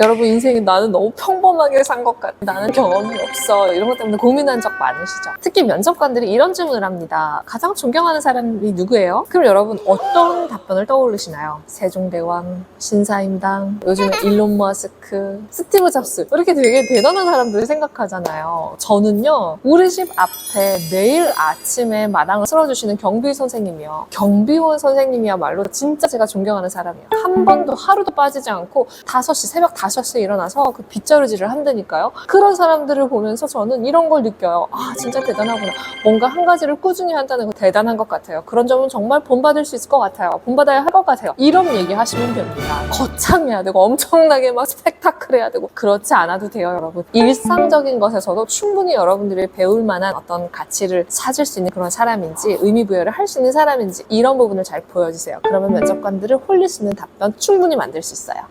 여러분 인생이 나는 너무 평범하게 산 것 같아. 나는 경험이 없어. 이런 것 때문에 고민한 적 많으시죠? 특히 면접관들이 이런 질문을 합니다. 가장 존경하는 사람이 누구예요? 그럼 여러분 어떤 답변을 떠올리시나요? 세종대왕, 신사임당, 요즘에 일론 머스크, 스티브 잡스 이렇게 되게 대단한 사람들을 생각하잖아요. 저는요 우리 집 앞에 매일 아침에 마당을 쓸어주시는 경비 선생님이요. 경비원 선생님이야말로 진짜 제가 존경하는 사람이에요. 한 번도 하루도 빠지지 않고 5시 새벽 5시에 일어나서 그 빗자루질을 한다니까요. 그런 사람들을 보면서 저는 이런 걸 느껴요. 아 진짜 대단하구나. 뭔가 한 가지를 꾸준히 한다는 거 대단한 것 같아요. 그런 점은 정말 본받을 수 있을 것 같아요. 본받아야 할 것 같아요. 이런 얘기 하시면 됩니다. 거창해야 되고 엄청나게 막 스펙타클해야 되고 그렇지 않아도 돼요, 여러분. 일상적인 것에서도 충분히 여러분들이 배울 만한 어떤 가치를 찾을 수 있는 그런 사람인지 의미 부여를 할 수 있는 사람인지 이런 부분을 잘 보여주세요. 그러면 면접관들을 홀릴 수 있는 답변 충분히 만들 수 있어요.